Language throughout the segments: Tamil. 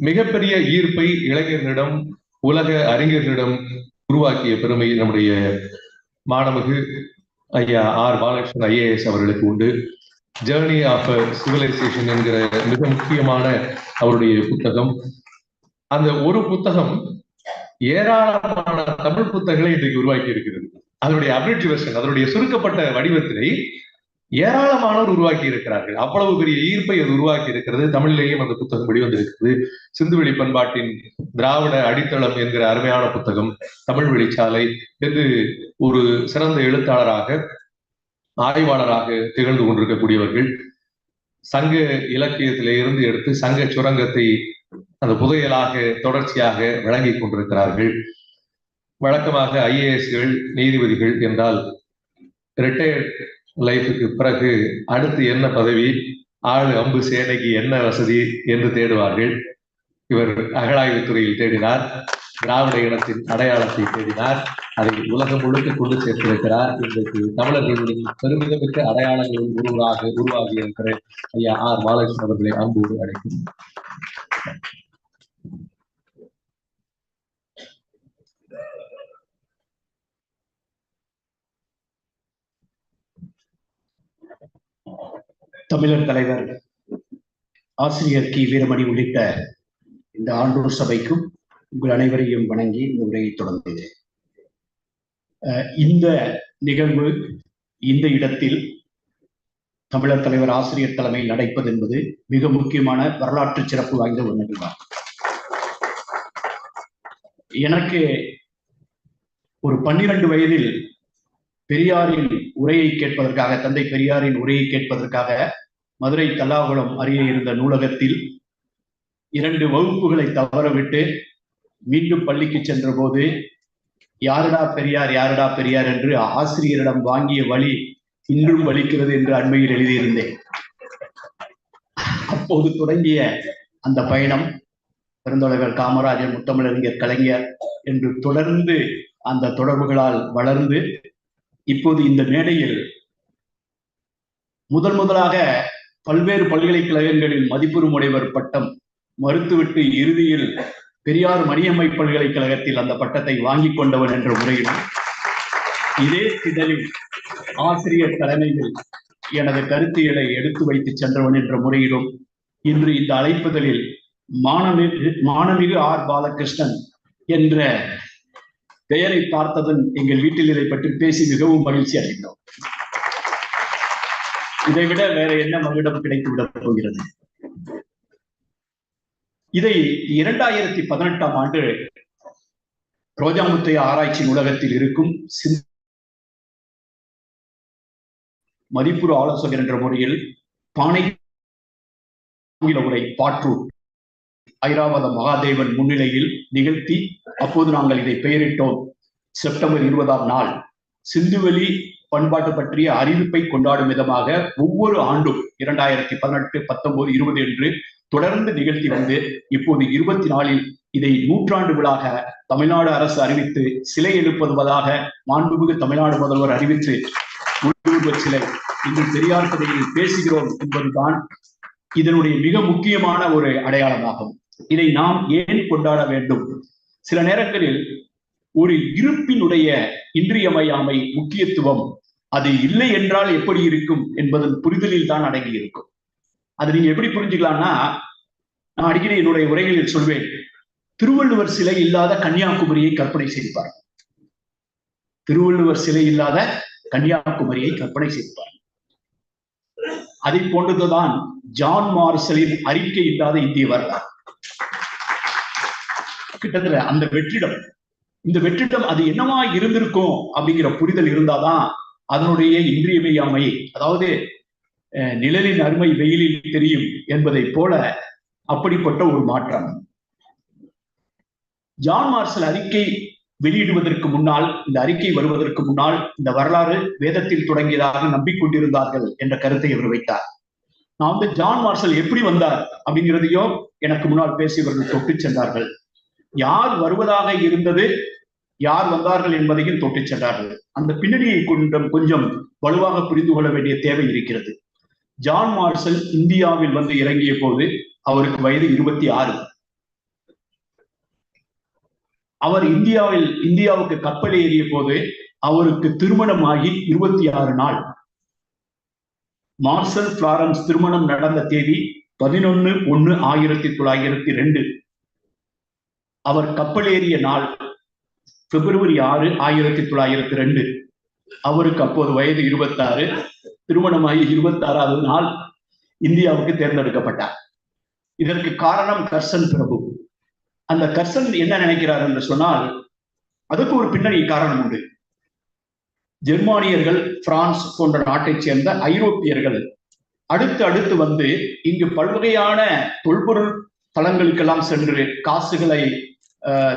மிகப்பெரிய ஈர்ப்பை இளைஞர்களிடம் உலக அறிஞர்களிடம் உருவாக்கிய பெருமை நம்முடைய மாணவகு ஐயா ஆர் பாலகிருஷ்ணன் ஐஏஎஸ் அவர்களுக்கு உண்டு. ஜேர்னி ஆஃப் சிவிலைசேஷன் என்கிற மிக முக்கியமான அவருடைய புத்தகம். அந்த ஒரு புத்தகம் ஏராளமான தமிழ் புத்தகங்களை இன்றைக்கு உருவாக்கி இருக்கிறது அதனுடைய அப்ரிட்ஜ் வெர்ஷன் அதனுடைய சுருக்கப்பட்ட வடிவத்தினை ஏராளமானோர் உருவாக்கி இருக்கிறார்கள் அவ்வளவு பெரிய ஈர்ப்பை அது உருவாக்கி இருக்கிறது தமிழிலேயும் அந்த புத்தகம் வெளிவந்திருக்கிறது. சிந்துவெளி பண்பாட்டின் திராவிட அடித்தளம் என்கிற அருமையான புத்தகம் தமிழ் வெளிச்சாலை என்று ஒரு சிறந்த எழுத்தாளராக ஆய்வாளராக திகழ்ந்து கொண்டிருக்கக்கூடியவர்கள் சங்க இலக்கியத்திலே இருந்து எடுத்து சங்க சுரங்கத்தை அந்த புதையலாக தொடர்ச்சியாக வழங்கி கொண்டிருக்கிறார்கள். வழக்கமாக ஐஏஎஸ்கள் நீதிபதிகள் என்றால் ரிட்டையர்ட் லைஃபுக்கு பிறகு அடுத்து என்ன பதவி? ஆள் அம்பு சேனைக்கு என்ன வசதி என்று தேடுவார்கள். இவர் அகழாய்வுத் துறையில் தேடினார். திராவிட இனத்தின் அடையாளத்தை தேடினார். அதை உலகம் முழுக்க கொண்டு சேர்த்திருக்கிறார். இன்றைக்கு தமிழர்களுடைய பெருமிதமிக்க அடையாளங்களில் ஒருவராக உருவாகி இருக்கிற ஐயா ஆர். பாலகிருஷ்ணன் அவர்களை அன்போடு அழைக்கிறேன். தமிழர் தலைவர் ஆசிரியர் கி. வீரமணி உள்ளிட்ட இந்த ஆண்டோர் சபைக்கும் உங்கள் அனைவரையும் வணங்கி இந்த உரையை தொடங்குகிறேன் இந்த நிகழ்வு இந்த இடத்தில் தமிழர் தலைவர் ஆசிரியர் தலைமையில் நடைப்பது என்பது மிக முக்கியமான வரலாற்று சிறப்பு வாய்ந்த ஒரு நிகழ்வாகும். எனக்கு ஒரு பன்னிரண்டு வயதில் பெரியாரின் உரையை கேட்பதற்காக தந்தை பெரியாரின் உரையை கேட்பதற்காக மதுரை கல்லாகுளம் அருகே இருந்த நூலகத்தில் இரண்டு வகுப்புகளை தவறவிட்டு மீண்டும் பள்ளிக்கு சென்ற போது யாருடா பெரியார் யாருடா பெரியார் என்று ஆசிரியரிடம் வாங்கிய வழி இன்றும் வலிக்கிறது என்று அண்மையில் எழுதியிருந்தேன். அப்போது தொடங்கிய அந்த பயணம் பெருந்தொலைவர் காமராஜர் முத்தமிழறிஞர் கலைஞர் என்று தொடர்ந்து அந்த தொடர்புகளால் வளர்ந்து இப்போது இந்த மேடையில் முதல் முதலாக பல்வேறு பல்கலைக்கழகங்களில் மதிப்புறு முனைவர் பட்டம் மறுத்துவிட்டு இறுதியில் பெரியார் மணியம்மை பல்கலைக்கழகத்தில் அந்த பட்டத்தை வாங்கி கொண்டவன் என்ற முறையிலும் இதே திடலில் ஆசிரியர் தலைமையில் எனது கருத்துகளை எடுத்து வைத்து சென்றவன் என்ற முறையிலும் இன்று இந்த அழைப்புதலில் மானமிகு மானமிகு ஆர் பாலகிருஷ்ணன் என்ற பெயரை பார்த்ததும் எங்கள் வீட்டில் இதை பற்றி பேசி மிகவும் மகிழ்ச்சி அடைந்தோம். இதைவிட வேற என்ன மகிடம் கிடைத்து விட போகிறது? இதை இரண்டாயிரத்தி பதினெட்டாம் ஆண்டு ரோஜாமுத்தைய ஆராய்ச்சி நூலகத்தில் இருக்கும் மதிப்புறு ஆலோசகர் என்ற முறையில் பானை உரை பாற்றூர் ஐராவத மகாதேவன் முன்னிலையில் நிகழ்த்தி அப்போது நாங்கள் இதை பெயரிட்டோம். செப்டம்பர் இருபதாம் நாள். சிந்துவெளி பண்பாட்டு பற்றிய அறிவிப்பை கொண்டாடும் விதமாக ஒவ்வொரு ஆண்டும் இரண்டாயிரத்தி பதினெட்டு பத்தொன்பது இருபது என்று தொடர்ந்து நிகழ்த்தி வந்து இப்போது இருபத்தி நாலில் இதை நூற்றாண்டு விழாக தமிழ்நாடு அரசு அறிவித்து சிலை எழுப்புவதாக மாண்புமிகு தமிழ்நாடு முதல்வர் அறிவித்து உள்ளூர்வ சிலை. இன்று பெரியார் கதையில் பேசுகிறோம் என்பதுதான் இதனுடைய மிக முக்கியமான ஒரு அடையாளமாகும். இதை நாம் ஏன் கொண்டாட வேண்டும்? சில நேரங்களில் ஒரு இருப்பினுடைய இன்றியமையாமை முக்கியத்துவம் அது இல்லை என்றால் எப்படி இருக்கும் என்பதன் புரிதலில் தான் அடங்கி இருக்கும். அது நீங்க எப்படி புரிஞ்சுக்கலாம்னா நான் அடிக்கடி என்னுடைய உரைகளில் சொல்வேன் திருவள்ளுவர் சிலை இல்லாத கன்னியாகுமரியை கற்பனை செய்திருப்பார் திருவள்ளுவர் சிலை இல்லாத கன்னியாகுமரியை கற்பனை செய்திருப்பார் அதை போன்றதுதான் ஜான் மார்சலின் அறிக்கை இல்லாத இந்திய வரலாறு. கிட்டத்தட்ட அந்த வெற்றிடம் இந்த வெற்றிடம் அது என்னவா இருந்திருக்கும் அப்படிங்கிற புரிதல் இருந்தாதான் அதனுடைய இன்றியமையாமை அதாவது நிழலின் அருமை வெயிலில் தெரியும் என்பதை போல அப்படிப்பட்ட ஒரு மாற்றம். ஜான் மார்சல் அறிக்கை வெளியிடுவதற்கு முன்னால் இந்த அறிக்கை வருவதற்கு முன்னால் இந்த வரலாறு வேதத்தில் தொடங்கியதாக நம்பிக்கொண்டிருந்தார்கள் என்ற கருத்தை அவர் வைத்தார். நான் வந்து ஜான் மார்சல் எப்படி வந்தார் அப்படிங்கிறதையும் எனக்கு முன்னால் பேசியவர்கள் தொட்டு சென்றார்கள். யார் வருவதாக இருந்தது? யார் வந்தார்கள் என்பதையும் தொட்டுச் சென்றார்கள். அந்த பின்னணியை கொண்டும் கொஞ்சம் வலுவாக புரிந்து கொள்ள வேண்டிய தேவை இருக்கிறது. ஜான் மார்சல் இந்தியாவில் வந்து இறங்கிய போது அவருக்கு வயது இருபத்தி ஆறு. அவர் இந்தியாவில் இந்தியாவுக்கு கப்பல் ஏறிய போது அவருக்கு திருமணமாகி இருபத்தி ஆறு நாள். மார்சல் பிளாரன்ஸ் திருமணம் நடந்த தேதி பதினொன்னு ஒன்னு ஆயிரத்தி தொள்ளாயிரத்தி ரெண்டு. அவர் கப்பல் ஏறிய நாள் பிப்ரவரி ஆறு ஆயிரத்தி தொள்ளாயிரத்தி ரெண்டு. அவருக்கு அப்போது வயது இருபத்தாறு. திருமணமாகி இருபத்தாறாவது நாள் இந்தியாவுக்கு தேர்ந்தெடுக்கப்பட்டார். இதற்கு காரணம் கர்சன் பிரபு. அந்த கர்சன் என்ன நினைக்கிறார் என்று சொன்னால் அதுக்கு ஒரு பின்னணி காரணம் உண்டு. ஜெர்மானியர்கள் பிரான்ஸ் போன்ற நாட்டைச் சேர்ந்த ஐரோப்பியர்கள் அடுத்து அடுத்து வந்து இங்கு பல்வகையான தொல்பொருள் தளங்களுக்கெல்லாம் சென்று காசுகளை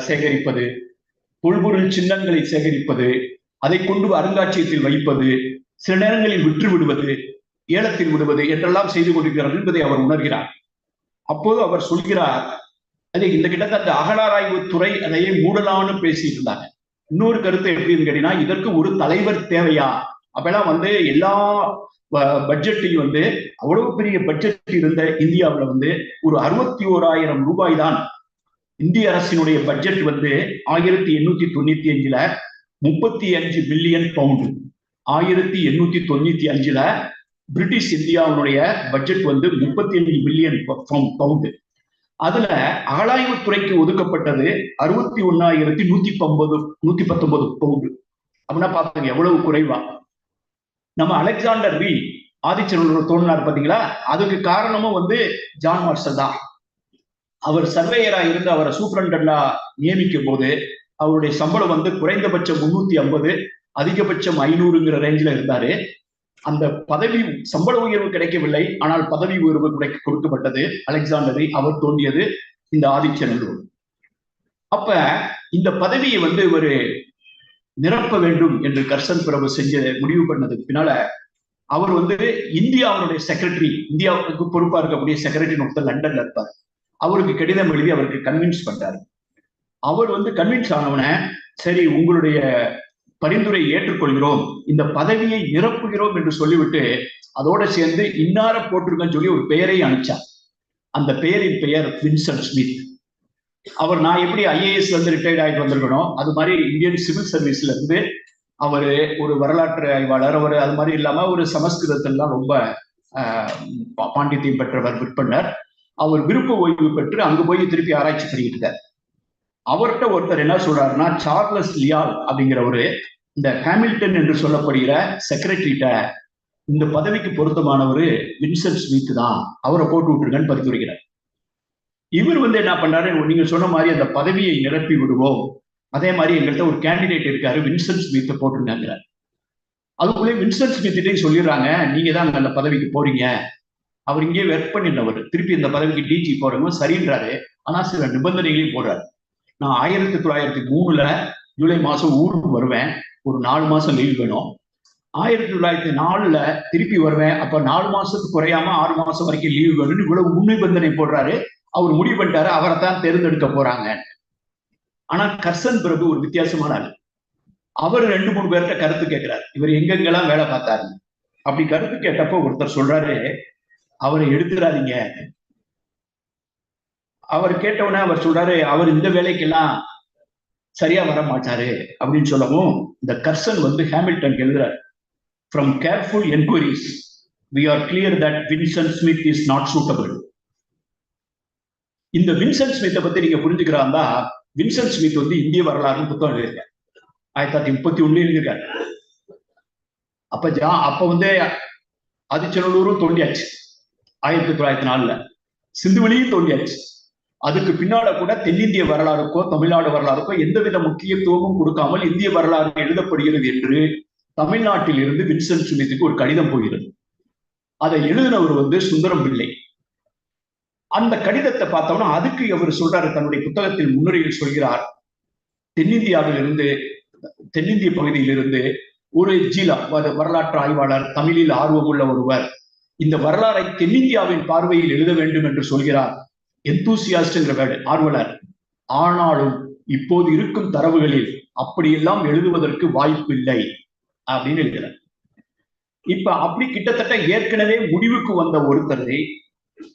சேகரிப்பது தொல்பொருள் சின்னங்களை சேகரிப்பது அதை கொண்டு அருங்காட்சியகத்தில் வைப்பது சில நேரங்களில் விற்று விடுவது ஏலத்தில் விடுவது என்றெல்லாம் செய்து கொண்டிருக்கிறார் என்பதை அவர் உணர்கிறார். அப்போது அவர் சொல்கிறார் அது இந்த கிட்டத்தட்ட அகலாராய்வு துறை அதையே மூடலான்னு பேசிட்டு இருந்தாங்க. இன்னொரு கருத்து எப்படின்னு கேட்டீங்கன்னா இதற்கு ஒரு தலைவர் தேவையா? அப்பெல்லாம் வந்து எல்லா பட்ஜெட்டையும் வந்து அவ்வளவு பெரிய பட்ஜெட் இருந்த இந்தியாவில் வந்து ஒரு அறுபத்தி ஓராயிரம் ரூபாய் தான் இந்திய அரசினுடைய பட்ஜெட் வந்து ஆயிரத்தி எண்ணூத்தி தொண்ணூத்தி அஞ்சுல முப்பத்தி அஞ்சு மில்லியன் பவுண்டு ஆயிரத்தி எண்ணூத்தி தொண்ணூத்தி அஞ்சுல பிரிட்டிஷ் இந்தியாவுடைய பட்ஜெட் வந்து முப்பத்தி அஞ்சு மில்லியன் பவுண்டு அதுல அகழாய்வுத்துறைக்கு ஒதுக்கப்பட்டது அறுபத்தி ஒன்னாயிரத்தி நூத்தி பம்பது நூத்தி பத்தொன்பது பவுண்டு அப்படின்னா பாத்துங்க எவ்வளவு குறைவா? நம்ம அலெக்சாண்டர் வி. ஆதிச்சனோட தோன்றினார் பாத்தீங்களா? அதுக்கு காரணமும் வந்து ஜான் மார்ஷல் தான். அவர் சர்வேயரா இருந்து அவரை சூப்பரண்டா நியமிக்கும் போது அவருடைய சம்பளம் வந்து குறைந்தபட்சம் முன்னூத்தி ஐம்பது அதிகபட்சம் ஐநூறுங்கிற ரேஞ்சில் இருந்தாரு. அந்த பதவி சம்பள உயர்வு கிடைக்கவில்லை ஆனால் பதவி உயர்வு கிடைக்க கொடுக்கப்பட்டது. அலெக்சாண்டரை அவர் தோன்றியது இந்த ஆதிச்சநல்லூர் அப்ப இந்த பதவியை வந்து ஒரு நிரப்ப வேண்டும் என்று கர்சன் பிரபு செஞ்ச முடிவு பண்ணதுக்கு பின்னால அவர் வந்து இந்தியாவுடைய செக்ரட்டரி இந்தியாவுக்கு பொறுப்பா இருக்கக்கூடிய செக்ரட்டரி ஒருத்தர் லண்டன்ல இருப்பார். அவருக்கு கடிதம் எழுதி அவருக்கு கன்வின்ஸ் பண்றாரு. அவர் வந்து கன்வின்ஸ் ஆனவன சரி உங்களுடைய பரிந்துரை ஏற்றுக்கொள்கிறோம் இந்த பதவியை நிரப்புகிறோம் என்று சொல்லிவிட்டு அதோட சேர்ந்து இன்னார போட்டிருக்கன்னு சொல்லி ஒரு பெயரை அனுப்பிச்சார். அந்த பெயரின் பெயர் வின்சன் ஸ்மித். அவர் நான் எப்படி ஐஏஎஸ் வந்து ரிட்டையர்ட் ஆகிட்டு வந்திருக்கணும் அது மாதிரி இந்தியன் சிவில் சர்வீஸ்ல இருந்து அவர் ஒரு வரலாற்று ஆய்வாளர் அவர் அது மாதிரி இல்லாம ஒரு சமஸ்கிருதத்திலாம் ரொம்ப பாண்டித்தியம் பெற்றவர் விற்பனர். அவர் விருப்ப ஓய்வு பெற்று அங்கு போய் திருப்பி ஆராய்ச்சி பண்ணிக்கிட்டு இருக்கார். அவர்கிட்ட ஒருத்தர் என்ன சொல்றாருன்னா சார்லஸ் லியால் அப்படிங்கிறவரு இந்த ஹேமில்டன் என்று சொல்லப்படுகிற செக்ரட்டரிட்ட இந்த பதவிக்கு பொருத்தமானவர் வின்சென்ட் ஸ்மித் தான். அவரை போட்டு விட்டுருங்கன்னு பரிந்துரைக்கிறார். இவர் வந்து என்ன பண்றாரு நீங்க சொன்ன மாதிரி அந்த பதவியை நிரப்பி விடுவோம். அதே மாதிரி எங்கள்கிட்ட ஒரு கேண்டிடேட் இருக்காரு வின்சென்ட் ஸ்மித்தை போட்டுருங்கிறார் அதுக்குள்ளே வின்சென்ட் ஸ்மித்திட்டையும் சொல்லிடுறாங்க நீங்க தான் அந்த பதவிக்கு போறீங்க. அவர் இங்கே ஒர்க் பண்ணினவர் திருப்பி இந்த பதவிக்கு டிஜி போறவங்க சரின்றாரு. ஆனா சில நிபந்தனைகளையும் போடுறாரு. நான் ஆயிரத்தி தொள்ளாயிரத்தி மூணுல ஜூலை மாசம் ஊருக்கு வருவேன். ஒரு நாலு மாசம் லீவ் வேணும். ஆயிரத்தி தொள்ளாயிரத்தி நாலுல திருப்பி வருவேன். அப்ப நாலு மாசத்துக்கு குறையாம ஆறு மாசம் வரைக்கும் லீவ் வேணும்னு இவ்வளவு முன்னிபந்தனை போடுறாரு. அவர் முடிவு பண்ணிட்டாரு. அவரை தான் தேர்ந்தெடுக்க போறாங்க. ஆனா கர்சன் பிரபு ஒரு வித்தியாசமான ஆள். அவர் ரெண்டு மூணு பேர்கிட்ட கருத்து கேட்கிறார். இவர் எங்கெங்கெல்லாம் வேலை பார்த்தாரு? அப்படி கருத்து கேட்டப்போ ஒருத்தர் சொல்றாரு அவரை எடுத்துடாதீங்க அவர் கேட்டவுடனே அவர் சொல்றாரு அவர் இந்த வேலைக்கெல்லாம் சரியா வர மாட்டாரு. அப்படின்னு சொல்லவும் இந்த கர்சன் வந்து ஹேமில்டன் எழுதுறார். From careful enquiries we are clear that Winson Smith is not suitable இந்த வின்சன் ஸ்மித்தை பத்தி நீங்க புரிஞ்சுக்கிறாந்தா வின்சன் ஸ்மித் வந்து இந்திய வரலாறுன்னு புத்தகம் எழுதியிருக்காரு. ஆயிரத்தி தொள்ளாயிரத்தி முப்பத்தி ஒண்ணு எழுதியிருக்காரு. அப்ப ஜா அப்ப வந்து ஆதிச்சநல்லூரும் தோண்டியாச்சு. ஆயிரத்தி தொள்ளாயிரத்தி நாலுல சிந்துவெளியும் தோண்டியாச்சு அதுக்கு பின்னால கூட தென்னிந்திய வரலாறுக்கோ தமிழ்நாடு வரலாறுக்கோ எந்தவித முக்கியத்துவமும் கொடுக்காமல் இந்திய வரலாறு எழுதப்படுகிறது என்று தமிழ்நாட்டில் இருந்து வின்சென்ட் சுமித்துக்கு ஒரு கடிதம் போகிறது. அதை எழுதினவர் வந்து சுந்தரம் பிள்ளை. அந்த கடிதத்தை பார்த்தோம்னா அதுக்கு அவர் சொல்றாரு தன்னுடைய புத்தகத்தில் முன்னுரையில் சொல்கிறார். தென்னிந்தியாவிலிருந்து தென்னிந்திய பகுதியிலிருந்து ஒரு ஜீலா வரலாற்று ஆய்வாளர் தமிழில் ஆர்வமுள்ள ஒருவர் இந்த வரலாறை தென்னிந்தியாவின் பார்வையில் எழுத வேண்டும் என்று சொல்கிறார் எந்தூசியாஸ்ட்ங்கிற வேர்டு ஆர்வலர். ஆனாலும் இப்போது இருக்கும் தரவுகளில் அப்படியெல்லாம் எழுதுவதற்கு வாய்ப்பு இல்லை அப்படின்னு எழுதுறார் இப்ப அப்படி கிட்டத்தட்ட ஏற்கனவே முடிவுக்கு வந்த ஒருத்தர்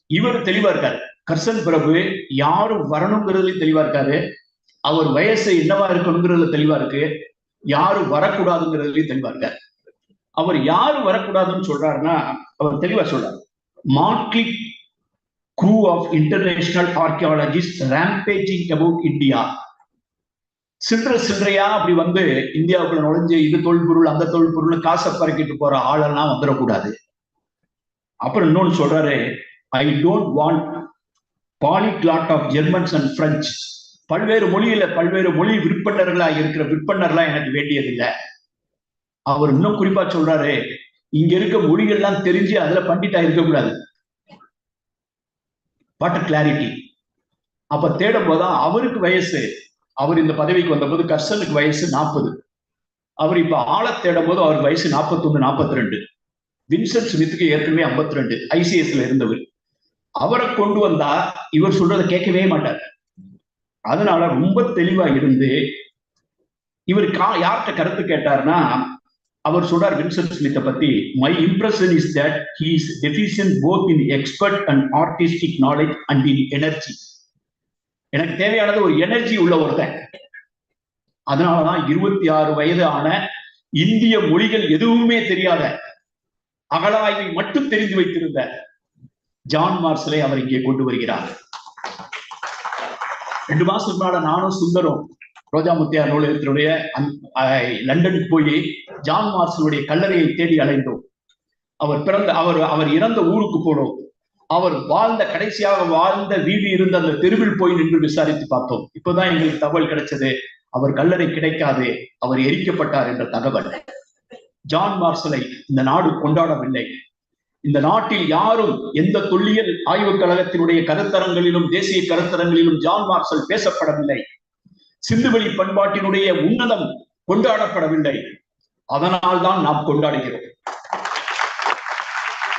இவர் தெளிவா இருக்காரு. கர்சன் பிரபு யாரும் வரணுங்கிறதுல தெளிவா இருக்காரு. அவர் வயசு என்னவா இருக்கணுங்கிறதுல தெளிவா இருக்கு. யாரும் வரக்கூடாதுங்கிறதுலயும் தெளிவா இருக்காரு. அவர் யாரு வரக்கூடாதுன்னு சொல்றாருன்னா அவர் தெளிவா சொல்றாரு. மார்க்லி crew of international archaeologist rampaging about India சில்லற சில்லறையா அப்படி வந்து இந்தியாவுக்குள்ள நுழைஞ்சு இது தொல்பொருள் அந்த தொல்பொருள் காசை பறக்கிட்டு போற ஆளெல்லாம் வந்துடக்கூடாது. அப்புறம் இன்னொன்னு சொல்றாரு I don't want polyglot of Germans and French பல்வேறு மொழியில பல்வேறு மொழி விற்பனர்களா இருக்கிற விற்பனர்லாம் எனக்கு வேண்டியதில்லை. அவர் இன்னும் குறிப்பா சொல்றாரு இங்க இருக்க மொழிகள்லாம் தெரிஞ்சு அதுல பண்டிட்டா இருக்கக்கூடாது. வாட் கிளாரிட்டி அப்ப தேடும் போதுதான் அவருக்கு வயசு. அவர் இந்த பதவிக்கு வந்தபோது கர்சனுக்கு வயசு நாற்பது அவர் இப்ப ஆள தேடும் போது அவர் வயசு நாற்பத்தொன்னு நாற்பத்தி ரெண்டு வின்சென்ட் ஸ்மித்துக்கு ஏற்கனவே ஐம்பத்தி ரெண்டு ஐசிஎஸ்ல இருந்தவர். அவரை கொண்டு வந்தா இவர் சொல்றதை கேட்கவே மாட்டார். அதனால ரொம்ப தெளிவா இருந்து இவர் கா யார்கிட்ட கருத்து கேட்டார்னா அவர் சொல்றார் வின்சென்ட் ஸ்மித்தை பத்தி my impression is that he is deficient both in expert and artistic knowledge and in energy எனக்கு தேவையானது ஒரு எனர்ஜி உள்ள ஒருத்தன். அதனாலதான் இருபத்தி ஆறு வயது ஆன இந்திய மொழிகள் எதுவுமே தெரியாத அகலாய்வை மட்டும் தெரிந்து வைத்திருந்த ஜான் மார்சலை அவர் இங்கே கொண்டு வருகிறார். ரெண்டு மாசம் முன்னால நானும் சுந்தரம் ரோஜா முத்தியார் நூலகத்தினுடைய லண்டனுக்கு போய் ஜான் மார்சனுடைய கல்லறையை தேடி அலைந்தோம். அவர் பிறந்த அவர் அவர் இறந்த ஊருக்கு போனோம். அவர் வாழ்ந்த கடைசியாக வாழ்ந்த வீடு இருந்த அந்த தெருவில் போய் நின்று விசாரித்து பார்த்தோம். இப்பதான் எங்களுக்கு தகவல் கிடைச்சது அவர் கல்லறை கிடைக்காது அவர் எரிக்கப்பட்டார் என்ற தகவல். ஜான் மார்சலை இந்த நாடு கொண்டாடவில்லை. இந்த நாட்டில் யாரும் எந்த தொல்லியல் ஆய்வுக் கழகத்தினுடைய கருத்தரங்களிலும் தேசிய கருத்தரங்களிலும் ஜான் மார்சல் பேசப்படவில்லை. சிந்துவெளி பண்பாட்டினுடைய உன்னதம் கொண்டாடப்படவில்லை. அதனால் தான் நாம் கொண்டாடுகிறோம்.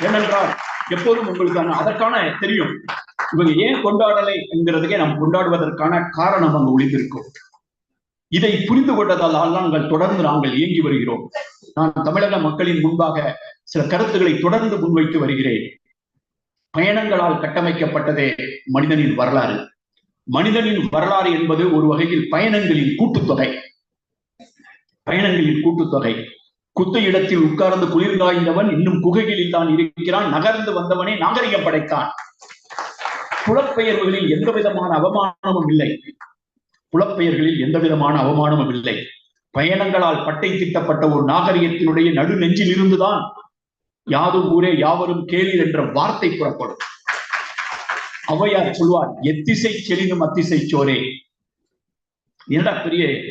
ஏனென்றால் எப்போதும் உங்களுக்கு அதற்கான தெரியும். இவங்க ஏன் கொண்டாடலை என்கிறதுக்கே நாம் கொண்டாடுவதற்கான காரணம் அங்கு ஒளிந்திருக்கும் இதை புரிந்து கொண்டதால் நாங்கள் தொடர்ந்து நாங்கள் இயங்கி வருகிறோம். நான் தமிழக மக்களின் முன்பாக சில கருத்துக்களை தொடர்ந்து முன்வைத்து வருகிறேன். பயணங்களால் கட்டமைக்கப்பட்டதே மனிதனின் வரலாறு. மனிதனின் வரலாறு என்பது ஒரு வகையில் பயணங்களின் கூட்டுத்தொகை. பயணங்களின் கூட்டுத்தொகை. குத்த இடத்தில் உட்கார்ந்து குளிர்காய்ந்தவன் இன்னும் குகைகளில் தான் இருக்கிறான். நகர்ந்து வந்தவனே நாகரிகம் படைத்தான். புலப்பெயர்வுகளில் எந்த விதமான அவமானமும் இல்லை. புலப்பெயர்களில் எந்த விதமான அவமானமும் இல்லை. பயணங்களால் பட்டை திட்டப்பட்ட ஒரு நாகரிகத்தினுடைய நடு நெஞ்சில் இருந்துதான் யாதும் ஊரே யாவரும் கேளீர் என்ற வார்த்தை புறப்படும். ஔவையார் சொல்வார் எத்திசை செலினும் அத்திசை சோரே. என்னடா பெரிய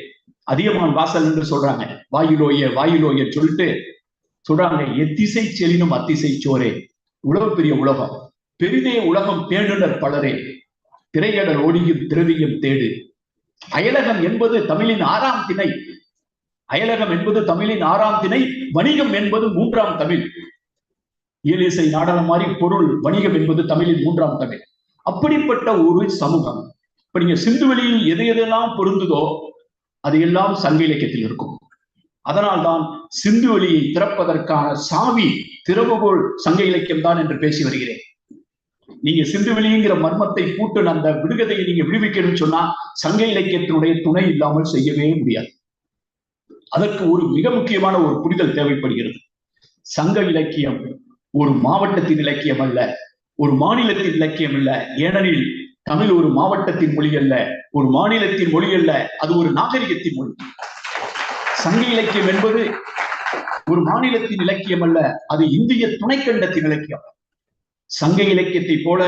அதிகமான் வாசல் என்று சொல்றாங்க. வாயுலோய வாயுலோய சொல்லிட்டு சொல்றாங்க எத்திசை செலினும் அத்திசை சோரே. உலக பெரிய உலகம். பெரிதே உலகம் தேடுனர் பலரே. திரையடல் ஓடியும் திரவியும் தேடு. அயலகம் என்பது தமிழின் ஆறாம் திணை. அயலகம் என்பது தமிழின் ஆறாம் திணை. வணிகம் என்பது மூன்றாம் தமிழ். இயலிசை நாடகம் மாதிரி பொருள் வணிகம் என்பது தமிழின் மூன்றாம் தமிழ். அப்படிப்பட்ட ஒரு சமூகம். இப்ப நீங்க சிந்து வெளியில் எது எதெல்லாம் பொருந்துதோ அது எல்லாம் சங்க இலக்கியத்தில் இருக்கும். அதனால்தான் சிந்துவெளியை திறப்பதற்கான சாவி திறவுகோள் சங்க இலக்கியம் தான் என்று பேசி வருகிறேன். நீங்க சிந்துவெளிங்கிற மர்மத்தை பூட்டு அந்த விடுகதையை நீங்க விடுவிக்கணும்னு சொன்னா சங்க இலக்கியத்தினுடைய துணை இல்லாமல் செய்யவே முடியாது. அதற்கு ஒரு மிக முக்கியமான ஒரு புரிதல் தேவைப்படுகிறது. சங்க இலக்கியம் ஒரு மாவட்டத்தின் இலக்கியம் அல்ல. ஒரு மாநிலத்தின் இலக்கியம் அல்ல. ஏனெனில் தமிழ் ஒரு மாவட்டத்தின் மொழி அல்ல. ஒரு மாநிலத்தின் மொழி அல்ல. அது ஒரு நாகரிகத்தின் மொழி. சங்க இலக்கியம் என்பது ஒரு மாநிலத்தின் இலக்கியம் அல்ல. அது இந்திய துணைக்கண்டத்தின் இலக்கியம். சங்க இலக்கியத்தை போல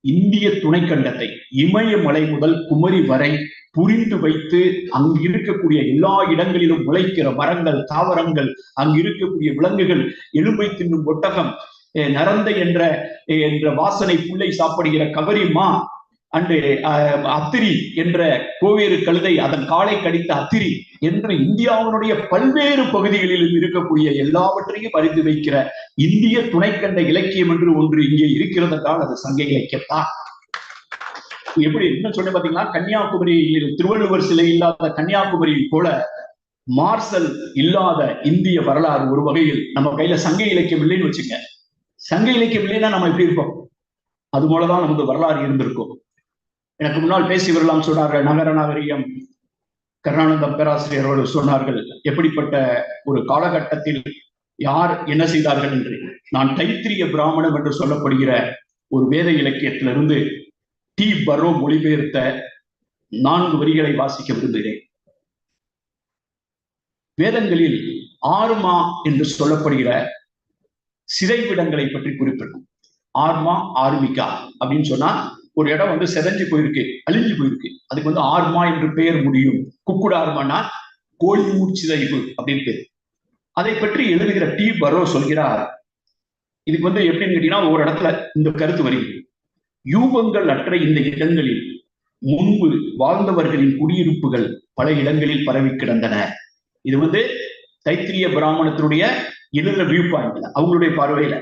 இந்திய துணைக்கண்டத்தை இமயமலை முதல் குமரி வரை புரிந்து வைத்து அங்கு இருக்கக்கூடிய எல்லா இடங்களிலும் முளைக்கிற மரங்கள் தாவரங்கள் அங்கு இருக்கக்கூடிய விலங்குகள் எலும்பை தின்னும் ஒட்டகம் நரந்த என்ற என்ற வாசனை புல்லை சாப்பிடுகிற கவரிமா மா அண்டு அத்திரி என்ற கோவேறு கழுதை அதன் காலை கடித்த அத்திரி என்று இந்தியாவினுடைய பல்வேறு பகுதிகளிலும் இருக்கக்கூடிய எல்லாவற்றையும் அறிந்து வைக்கிற இந்திய துணைக்கண்ட இலக்கியம் என்று ஒன்று இங்கே இருக்கிறது என்றால் அது சங்க இலக்கியத்தான் எப்படி என்ன சொன்ன பாத்தீங்கன்னா கன்னியாகுமரியில் திருவள்ளுவர் சிலை இல்லாத கன்னியாகுமரி போல மார்சல் இல்லாத இந்திய வரலாறு ஒரு வகையில் நம்ம கையில சங்க இலக்கியம் இல்லைன்னு வச்சுங்க சங்க இலக்கியம் இல்லைன்னா நம்ம எப்படி இருப்போம். அது போலதான் நமது வரலாறு இருந்திருக்கும். எனக்கு முன்னால் பேசியவர்களாம் சொன்னார்கள் நகர நாகரிகம். கருணானந்த பேராசிரியர் அவர்கள் சொன்னார்கள் எப்படிப்பட்ட ஒரு காலகட்டத்தில் யார் என்ன செய்தார்கள் என்று. நான் தைத்திரிய பிராமணம் என்று சொல்லப்படுகிற ஒரு வேத இலக்கியத்திலிருந்து டி. பரோ மொழிபெயர்த்த நான்கு வரிகளை வாசிக்க விரும்புகிறேன். வேதங்களில் ஆறுமா என்று சொல்லப்படுகிற சிதைவிடங்களை பற்றி குறிப்பிடும். ஆர்மா ஆர்மிகா அப்படின்னு சொன்னா ஒரு இடம் வந்து செதஞ்சு போயிருக்கு அழிஞ்சு போயிருக்கு. அதுக்கு வந்து ஆர்மா என்று பெயர் முடியும். குக்குட ஆர்மானா கோழி மூச்சிதைவு அப்படின்னு அதை பற்றி எழுதுகிற டி பரோ சொல்கிறார். இதுக்கு வந்து எப்படின்னு கேட்டீங்கன்னா ஒரு இடத்துல இந்த கருத்து வருகிறது. யூகங்கள் அற்ற இந்த இடங்களில் முன்பு வாழ்ந்தவர்களின் குடியிருப்புகள் பல இடங்களில் பரவி கிடந்தன. இது வந்து தைத்திரிய பிராமணத்தினுடைய எழுதுற வியூ பாயிண்ட்ல அவங்களுடைய பார்வையில.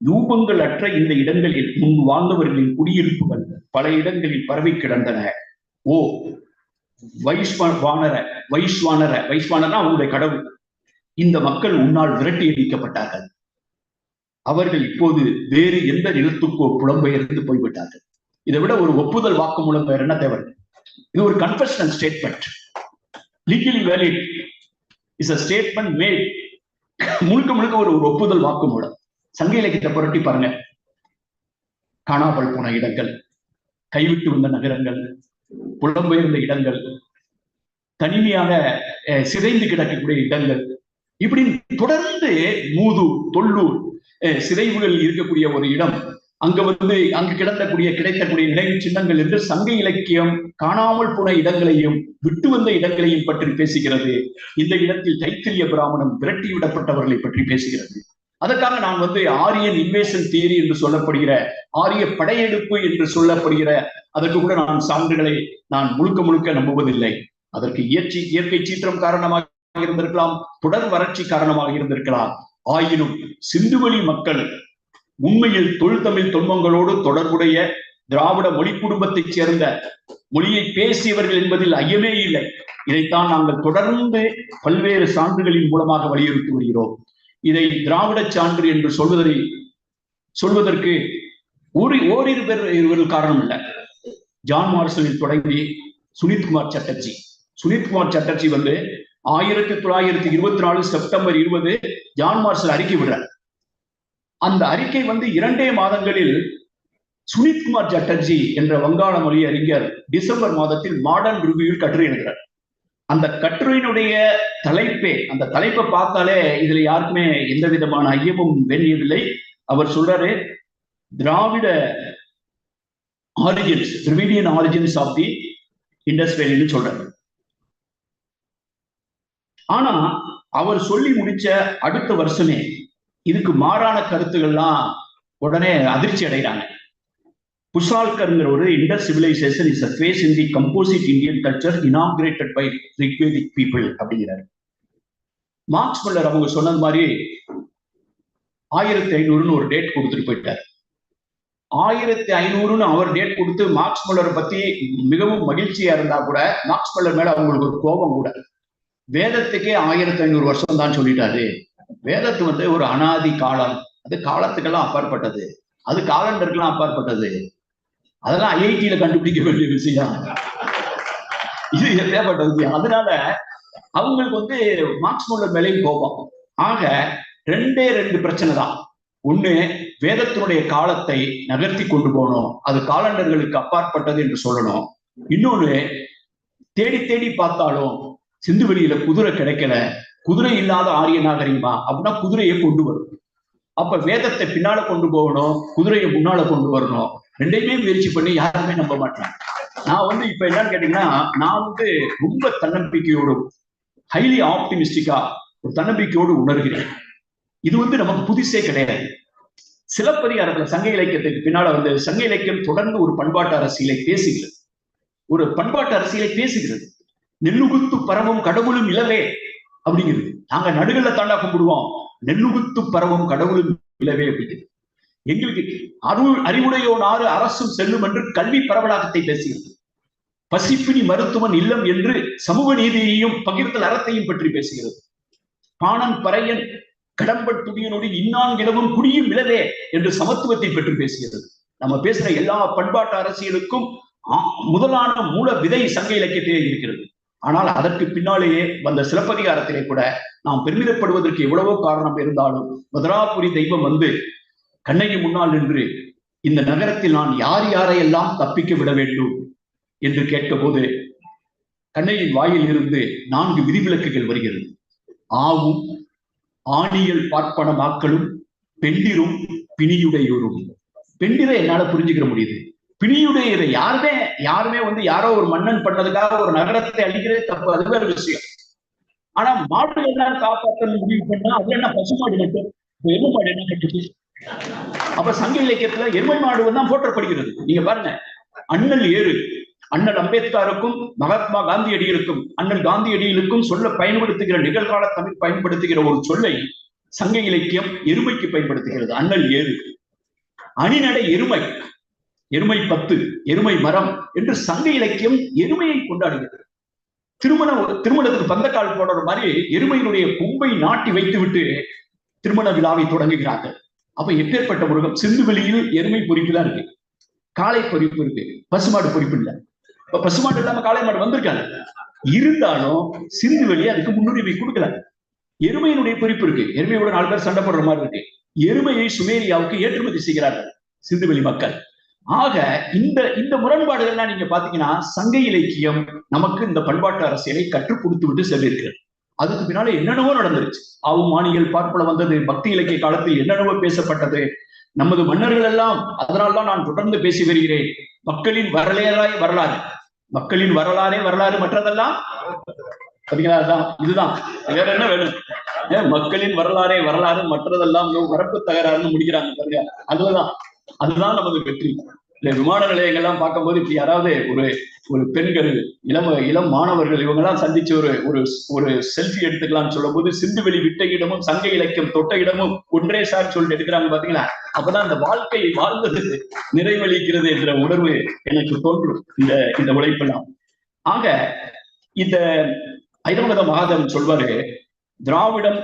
யூபங்கள் அற்ற இந்த இடங்களில் முன்பு வாழ்ந்தவர்களின் குடியிருப்புகள் பல இடங்களில் பரவி கிடந்தன. ஓ வைஸ்வானர வைஸ்வானர வைஸ்வானர்னா அவங்களுடைய கடவுள். இந்த மக்கள் உன்னால் விரட்டி அடிக்கப்பட்டார்கள் அவர்கள் இப்போது வேறு எந்த நிலத்துக்கோ புலம்பெயர்ந்து போய்விட்டார்கள். இதை விட ஒரு ஒப்புதல் வாக்குமூலம் வேற என்ன தேவை? இது ஒரு confessional statement legally valid is a statement made முழுக்க முழுக்க ஒரு ஒரு ஒப்புதல் வாக்குமூலம் சங்க இலக்கியத்தை புரட்டி பாருங்க. காணாமல் போன இடங்கள் கைவிட்டு வந்த நகரங்கள் புலம்பெயர்ந்த இடங்கள் தனிமையாக அஹ், சிதைந்து கிடக்கக்கூடிய இடங்கள். இப்படின்னு தொடர்ந்து மூது தொல்லூர் அஹ், சிதைவுகள் இருக்கக்கூடிய ஒரு இடம். அங்க வந்து அங்கு கிடந்தக்கூடிய கிடைத்தக்கூடிய நினைவு சின்னங்கள் என்று சங்க இலக்கியம் காணாமல் போன இடங்களையும் விட்டு வந்த இடங்களையும் பற்றி பேசுகிறது. இந்த இடத்தில் தைத்திரிய பிராமணம் விரட்டி விடப்பட்டவர்களை பற்றி பேசுகிறது. அதற்காக நான் வந்து ஆரியன் இன்வேஷன் தியரி என்று சொல்லப்படுகிற ஆரிய படையெடுப்பு என்று சொல்லப்படுகிற அதற்கு கூட நான் சான்றுகளை நான் முழுக்க முழுக்க நம்புவதில்லை. அதற்கு இயற்கை இயற்கை சீற்றம் காரணமாக இருந்திருக்கலாம் தொடர் வறட்சி காரணமாக இருந்திருக்கலாம். ஆயினும் சிந்துவெளி மக்கள் உண்மையில் தொழில்தமிழ் துன்பங்களோடு தொடர்புடைய திராவிட மொழி குடும்பத்தைச் சேர்ந்த மொழியை பேசியவர்கள் என்பதில் ஐயமே இல்லை. இதைத்தான் நாங்கள் தொடர்ந்து பல்வேறு சான்றுகளின் மூலமாக வலியுறுத்தி வருகிறோம். இதை திராவிட சான்று என்று சொல்வதை சொல்வதற்கு ஒரு ஓரிரு பேர் இருவர்கள் காரணம் இல்லை ஜான் மார்சலில் தொடங்கி சுனித்குமார் சட்டர்ஜி. சுனித்குமார் சட்டர்ஜி வந்து ஆயிரத்தி தொள்ளாயிரத்தி இருபத்தி நாலு செப்டம்பர் இருபது ஜான் மார்சல் அறிக்கை விடுறார். அந்த அறிக்கை வந்து இரண்டே மாதங்களில் சுனித்குமார் சட்டர்ஜி என்ற வங்காள மொழி அறிஞர் டிசம்பர் மாதத்தில் மாடர்ன் ரிவ்யூவில் கட்டுரை எழுதுறார் அந்த கட்டுரையினுடைய தலைப்பே அந்த தலைப்பை பார்த்தாலே இதுல யாருக்குமே எந்த விதமான ஐயமும் வேண்டியதில்லை. அவர் சொல்றாரு Dravida origins Dravidian origins of the Indus வேலின்னு சொல்றாரு. ஆனா அவர் சொல்லி முடிச்ச அடுத்த வருஷமே இதுக்கு மாறான கருத்துக்கள்லாம் உடனே அதிர்ச்சி அடைகிறாங்க. புஷால்கர்ங்கிற ஒரு inter civilisation is a phase in the composite Indian culture inaugurated by Rigvedic people அப்படிங்கிறாரு. மார்க்ஸ் மல்லர் அவங்க சொன்னது மாதிரி ஆயிரத்தி ஐநூறுன்னு ஒரு டேட் கொடுத்துட்டு போயிட்டார். ஆயிரத்தி ஐநூறுன்னு அவர் டேட் கொடுத்து மார்க்ஸ் மல்லரை பத்தி மிகவும் மகிழ்ச்சியா இருந்தா கூட மார்க்ஸ் மல்லர் மேல அவங்களுக்கு ஒரு கோபம் கூட. வேதத்துக்கே ஆயிரத்தி ஐநூறு வருஷம் தான் சொல்லிட்டாரு. வேதத்து வந்து ஒரு அனாதி காலம். அது காலத்துக்கெல்லாம் அப்பாற்பட்டது. அது காலண்டருக்கெல்லாம் அப்பாற்பட்டது. அதெல்லாம் ஐஐடியில கண்டுபிடிக்க வேண்டிய விஷயம். இது எப்பேற்பட்ட விஷயம்? அதனால அவங்களுக்கு வந்து மார்க்ஸ் முல்லர் மேலேயும் கோபம். ஆக ரெண்டே ரெண்டு பிரச்சனை தான். ஒண்ணு வேதத்தினுடைய காலத்தை நகர்த்தி கொண்டு போகணும். அது காலண்டர்களுக்கு அப்பாற்பட்டது என்று சொல்லணும். இன்னொன்னு தேடி தேடி பார்த்தாலும் சிந்து வெளியில குதிரை கிடைக்கல. குதிரை இல்லாத ஆரிய நாகரிகமா? அப்படின்னா குதிரையை கொண்டு வரும். அப்ப வேதத்தை பின்னால கொண்டு போகணும் குதிரையை முன்னால கொண்டு வரணும். ரெண்டையுமே முயற்சி பண்ணி யாருமே நம்ப மாட்டாங்க. நான் வந்து இப்ப என்னன்னு கேட்டீங்கன்னா நான் வந்து ரொம்ப தன்னம்பிக்கையோடு ஹைலி ஆப்டிமிஸ்டிக்கா ஒரு தன்னம்பிக்கையோடு உணர்கிறேன். இது வந்து நமக்கு புதுசே கிடையாது. சிலப்பதிகாரத்துல சங்க இலக்கியத்துக்கு பின்னால வந்து சங்க இலக்கியம் தொடர்ந்து ஒரு பண்பாட்டு அரசியலை பேசுகிறது. ஒரு பண்பாட்டு அரசியலை பேசுகிறது. நெல்லுகுத்து பரவும் கடவுளும் இளவே. அப்படிங்கிறது. நாங்க நடுகல்ல தாண்டா கும்பிடுவோம். நெல்லுகுத்து பரவும் கடவுளும் இல்லவே அப்படிங்கிறது. எங்களுக்கு அருள் அறிவுடையோன் ஆறு அரசும் செல்லும் என்று கல்வி பரவலாக்கத்தை பேசுகிறது. பசிப்பினி மருத்துவன் இல்லம் என்று சமூக நீதியையும் பகிர்ந்தல் அறத்தையும் பற்றி பேசுகிறது. பாணன் பறையன் கடம்பட் துடியனோடு இன்னான் இளவும் குடியும் இளவே என்று சமத்துவத்தை பற்றி பேசுகிறது. நம்ம பேசுற எல்லா பண்பாட்டு அரசியலுக்கும் ஆ- முதலான மூல விதை சங்க இலக்கியத்திலே இருக்கிறது. ஆனால் அதற்கு பின்னாலேயே வந்த சிலப்பதிகாரத்திலே கூட நாம் பெருமிதப்படுவதற்கு எவ்வளவோ காரணம் இருந்தாலும் மதுராபுரி தெய்வம் வந்து கண்ணகி முன்னால் நின்று இந்த நகரத்தில் நான் யார் யாரையெல்லாம் தப்பிக்க விட வேண்டும் என்று கேட்டபோது கண்ணையின் வாயில் இருந்து நான்கு விதிவிலக்குகள் வருகிறது. ஆவும் ஆணியல் பார்ப்பன மாக்களும் பெண்டிரும் பிணியுடையோரும். பெண்டிரை என்னால புரிஞ்சுக்கிற முடியுது. பிணியுடையதை யாருமே யாருமே வந்து யாரோ ஒரு மன்னன் பண்ணதுக்காக ஒரு நகரத்தை அழிக்கிறது தப்பு. அது வேறு விஷயம். ஆனா மாடு எல்லாம் காப்பாற்றணும் முடிவு பண்ணா அது என்ன பசுமாடு மட்டும் இப்ப எருமை மாடு என்ன கட்டுச்சு அப்ப சங்க இலக்கியத்துல எருமை மாடு தான் போற்றப்படுகிறது நீங்க பாருங்க. அண்ணல் ஏறு. அண்ணல் அம்பேத்கருக்கும் மகாத்மா காந்தியடிகளுக்கும் அண்ணல் காந்தியடிகளுக்கும் சொல்ல பயன்படுத்துகிற நிகழ்கால தமிழ் பயன்படுத்துகிற ஒரு சொல்லை சங்க இலக்கியம் எருமைக்கு பயன்படுத்துகிறது. அண்ணல் ஏறு. அணிநடை எருமை. எருமை பத்து எருமை மரம் என்று சங்க இலக்கியம் எருமையை கொண்டாடுகிறது. திருமண திருமணத்துக்கு பந்தக்கால் போடுற மாதிரி எருமையினுடைய கொம்பை நாட்டி வைத்துவிட்டு திருமண விழாவை தொடங்குகிறார்கள். அப்ப எப்பேற்பட்ட முருகம் சிந்து வெளியில் எருமை பொறிப்பு தான் இருக்கு. காளை பொறிப்பு இருக்கு. பசுமாடு பொறிப்பு இல்லை. இப்ப பசுமாடு இல்லாம காளை மாடு வந்திருக்காங்க இருந்தாலும் சிந்து வெளி அதுக்கு முன்னுரிமை கொடுக்கல. எருமையினுடைய பொறிப்பு இருக்கு. எருமையோட நாலு பேர் சண்டை போடுற மாதிரி இருக்கு. எருமையை சுமேரியாவுக்கு ஏற்றுமதி செய்கிறார்கள் சிந்துவெளி மக்கள். ஆக இந்த இந்த முரண்பாடுகள்லாம் நீங்க பாத்தீங்கன்னா சங்க இலக்கியம் நமக்கு இந்த பண்பாட்டு அரசியலை கற்றுக் கொடுத்து விட்டு சென்றிருக்கிறது அதுக்கு பின்னால என்னென்னவோ நடந்துருச்சு. ஆவும் மாணிகள் பார்ப்பல வந்தது பக்தி இலக்கிய காலத்தில் என்னென்னவோ பேசப்பட்டது. நமது மன்னர்கள் எல்லாம் அதனால்தான் நான் தொடர்ந்து பேசி வருகிறேன். மக்களின் வரலாறாய் வரலாறு. மக்களின் வரலாறே வரலாறு மற்றதெல்லாம்? பாத்தீங்களா? இதுதான். வேற என்ன வேணும்? ஏன் மக்களின் வரலாறே வரலாறு மற்றதெல்லாம் வரப்பு தகராறுன்னு முடிக்கிறாங்க பாருங்க. அதுதான். அதுதான் நமது வெற்றி. இந்த விமான நிலையங்கள்லாம் பார்க்கும்போது இப்படி யாராவது ஒரு ஒரு பெண்கள் இளம் இளம் மாணவர்கள் இவங்கெல்லாம் சந்திச்சு ஒரு ஒரு ஒரு செல்ஃபி எடுத்துக்கலாம்னு சொல்லும் போது சிந்துவெளி விட்ட இடமும் சங்க இலக்கியம் தொட்ட இடமும் ஒன்றே சார் சொல்லிட்டு எடுக்கிறாங்க பாத்தீங்களா? அப்பதான் அந்த வாழ்க்கை வாழ்ந்தது நிறைவளிக்கிறது என்ற உணர்வு எனக்கு தோன்றும் இந்த இந்த உழைப்பெல்லாம். ஆக இந்த ஐதமத மகாதேவன் சொல்வாரு திராவிடம்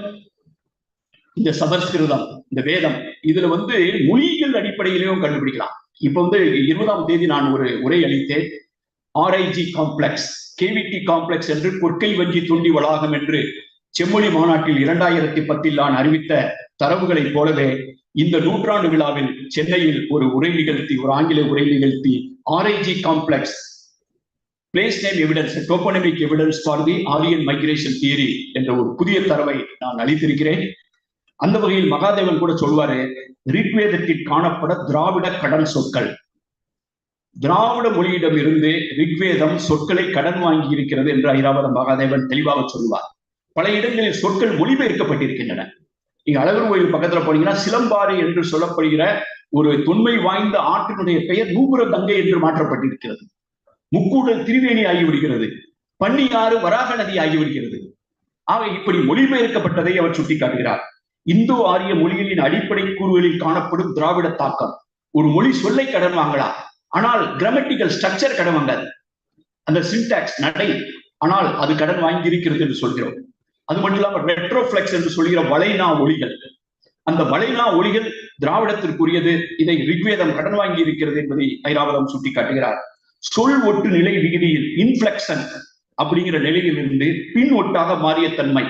இந்த சமஸ்கிருதம். இந்த வேதம் இதுல வந்து மொழிகள் அடிப்படையிலையும் கண்டுபிடிக்கலாம். இப்ப வந்து இருபதாம் தேதி நான் ஒரு உரை அளித்தேன். ஆர்ஐஜி காம்ப்ளெக்ஸ் கேவிடி காம்ப்ளெக்ஸ் என்று கொற்கை வஞ்சி தொண்டி வளாகம் என்று செம்மொழி மாநாட்டில் இரண்டாயிரத்தி பத்தில் நான் அறிவித்த தரவுகளைப் போலவே இந்த நூற்றாண்டு விழாவில் சென்னையில் ஒரு உரை நிகழ்த்தி ஒரு ஆங்கில உரை நிகழ்த்தி RIG complex place name evidence toponymic evidence for the Aryan migration theory என்ற ஒரு புதிய தரவை நான் அளித்திருக்கிறேன். அந்த வகையில் மகாதேவன் கூட சொல்வாரு ரிக்வேதத்தில் காணப்பட திராவிட கடன் சொற்கள். திராவிட மொழியிடம் இருந்து ரிக்வேதம் சொற்களை கடன் வாங்கி இருக்கிறது என்று ஐராவதம் மகாதேவன் தெளிவாக சொல்வார் பல இடங்களில் சொற்கள் மொழிபெயர்க்கப்பட்டிருக்கின்றன. நீங்க அழகர் கோயில் பக்கத்துல போனீங்கன்னா சிலம்பாறு என்று சொல்லப்படுகிற ஒரு தொன்மை வாய்ந்த ஆற்றினுடைய பெயர் நூபுர கங்கை என்று மாற்றப்பட்டிருக்கிறது. முக்கூடல் திரிவேணி ஆகிவிடுகிறது. பன்னியாறு வராக நதி ஆகிவிடுகிறது. ஆக இப்படி மொழிபெயர்க்கப்பட்டதை அவர் சுட்டிக்காட்டுகிறார். இந்து ஆரிய மொழிகளின் அடிப்படை கூறுகளில் காணப்படும் திராவிட தாக்கம். ஒரு மொழி சொல்லை கடன் வாங்கலாம். ஆனால் கிராமட்டிக்கல் ஸ்ட்ரக்சர் கடன் வாங்காது. அந்த சின்டாக்ஸ் நடை. ஆனால் அது கடன் வாங்கி இருக்கிறது என்று சொல்கிறோம். அது மட்டும் இல்லாம ரெட்ரோஃபிளெக்ஸ் என்று சொல்கிற வளைனா ஒளிகள் அந்த வளைனா ஒளிகள் திராவிடத்திற்குரியது. இதை ரிக்வேதம் கடன் வாங்கி இருக்கிறது என்பதை ஐராவதம் சுட்டிக்காட்டுகிறார். சொல் ஒட்டு நிலை விகுதியில் இன்ஃபிளெக்ஷன் அப்படிங்கிற நிலையில் இருந்து பின் ஒட்டாக மாறிய தன்மை.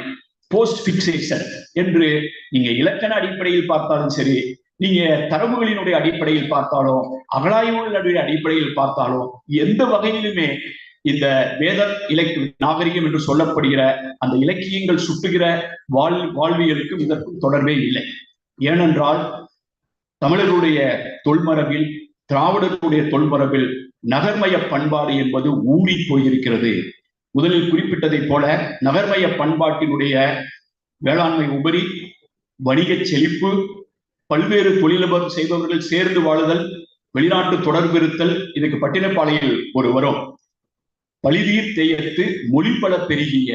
போஸ்ட் பிக்சேஷன் என்று நீங்க இலக்கண அடிப்படையில் பார்த்தாலும் சரி நீங்க தரவுகளினுடைய அடிப்படையில் பார்த்தாலும் அகலாய்வுகளுடைய அடிப்படையில் பார்த்தாலும் எந்த வகையிலுமே இந்த வேத இலக்கிய நாகரிகம் என்று சொல்லப்படுகிற அந்த இலக்கியங்கள் சுட்டுகிற வாழ் வாழ்வியலுக்கும் இதற்கும் தொடர்பே இல்லை. ஏனென்றால் தமிழர்களுடைய தொல்மரபில் திராவிடர்களுடைய தொல்மரபில் நகர்மய பண்பாடு என்பது ஊறி போயிருக்கிறது. முதலில் குறிப்பிட்டதைப் போல நகர்மய பண்பாட்டினுடைய வேளாண்மை உபரி வணிக செழிப்பு பல்வேறு தொழிலபர் செய்பவர்கள் சேர்ந்து வாழுதல் வெளிநாட்டு தொடர்பு இருத்தல் இதுக்கு பட்டினப்பாளையில் ஒரு வரும். பழிதீர் தேயத்து மொழிபல பெருகிய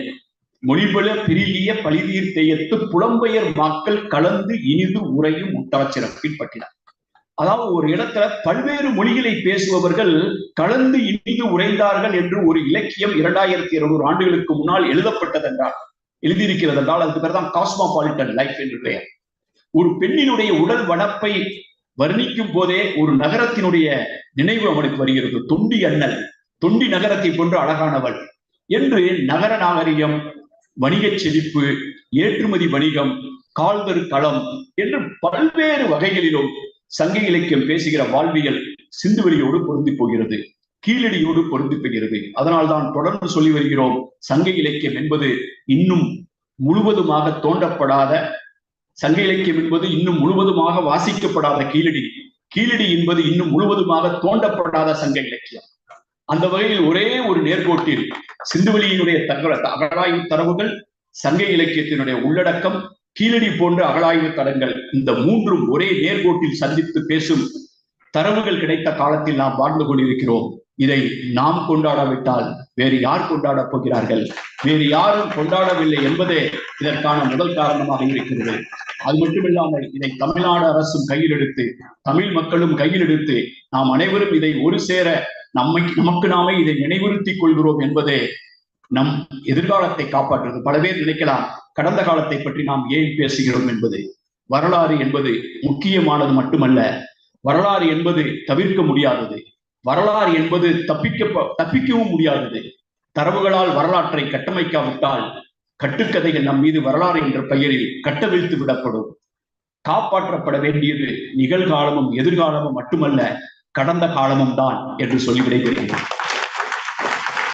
மொழிபல பெருகிய பழிதீர் தேயத்து புலம்பெயர் மக்கள் கலந்து இனிது உரையும் முட்டாச்சிறப்பில் பட்டினார் அதாவது ஒரு இடத்துல பல்வேறு மொழிகளை பேசுபவர்கள் கலந்து இணைந்து உரைந்தார்கள் என்று ஒரு இலக்கியம் இரண்டாயிரத்தி இருநூறு ஆண்டுகளுக்கு முன்னால் எழுதப்பட்டது என்றால் எழுதியிருக்கிறது என்றால் அதுக்கு பேர் தான் காஸ்மோபாலிட்டன் லைஃப் என்று பெயர். ஒரு பெண்ணினுடைய உடல் வனப்பை வர்ணிக்கும் போதே ஒரு நகரத்தினுடைய நினைவு அவனுக்கு வருகிறது. தொண்டி அண்ணல் தொண்டி நகரத்தை போன்று அழகானவள் என்று நகர நாகரிகம் வணிகச் செழிப்பு ஏற்றுமதி வணிகம் கால்வர் களம் என்று பல்வேறு வகைகளிலும் சங்க இலக்கியம் பேசுகிற வாழ்வியல் சிந்துவெளியோடு பொருந்தி போகிறது. கீழடியோடு பொருந்தி போகிறது. அதனால்தான் தொடர்ந்து சொல்லி வருகிறோம் சங்க இலக்கியம் என்பது இன்னும் முழுவதுமாக தோண்டப்படாத சங்க இலக்கியம் என்பது இன்னும் முழுவதுமாக வாசிக்கப்படாத கீழடி. கீழடி என்பது இன்னும் முழுவதுமாக தோண்டப்படாத சங்க இலக்கியம். அந்த வகையில் ஒரே ஒரு நேர்கோட்டில் சிந்துவெளியினுடைய தகவல் அகழாய்வு தரவுகள் சங்க இலக்கியத்தினுடைய உள்ளடக்கம் கீழடி போன்ற அகழாய்வு தடங்கள் இந்த மூன்றும் ஒரே நேர்கோட்டில் சந்தித்து பேசும் தரவுகள் கிடைத்த காலத்தில் நாம் வாழ்ந்து கொண்டிருக்கிறோம். இதை நாம் கொண்டாடாவிட்டால் வேறு யார் கொண்டாடப் போகிறார்கள்? வேறு யாரும் கொண்டாடவில்லை என்பதே இதற்கான முதல் காரணமாக இருக்கிறது. அது மட்டுமில்லாமல் இதை தமிழ்நாடு அரசும் கையில் எடுத்து தமிழ் மக்களும் கையில் எடுத்து நாம் அனைவரும் இதை ஒரு சேர நம்மை நமக்கு நாமே இதை நினைவுறுத்திக் கொள்கிறோம் என்பதே நம் எதிர்காலத்தை காப்பாற்றுறது பல பேர் நினைக்கலாம் கடந்த காலத்தை பற்றி நாம் ஏன் பேசுகிறோம் என்பது வரலாறு என்பது முக்கியமானது மட்டுமல்ல வரலாறு என்பது தவிர்க்க முடியாதது வரலாறு என்பது தப்பிக்க தப்பிக்கவும் முடியாதது. தரவுகளால் வரலாற்றை கட்டமைக்காவிட்டால் கட்டுக்கதைகள் நம் மீது வரலாறு என்ற பெயரில் கட்டவிழ்த்து விடப்படும். காப்பாற்றப்பட வேண்டியது நிகழ்காலமும் எதிர்காலமும் மட்டுமல்ல கடந்த காலமும் தான் என்று சொல்லி விடைபெறுகிறேன்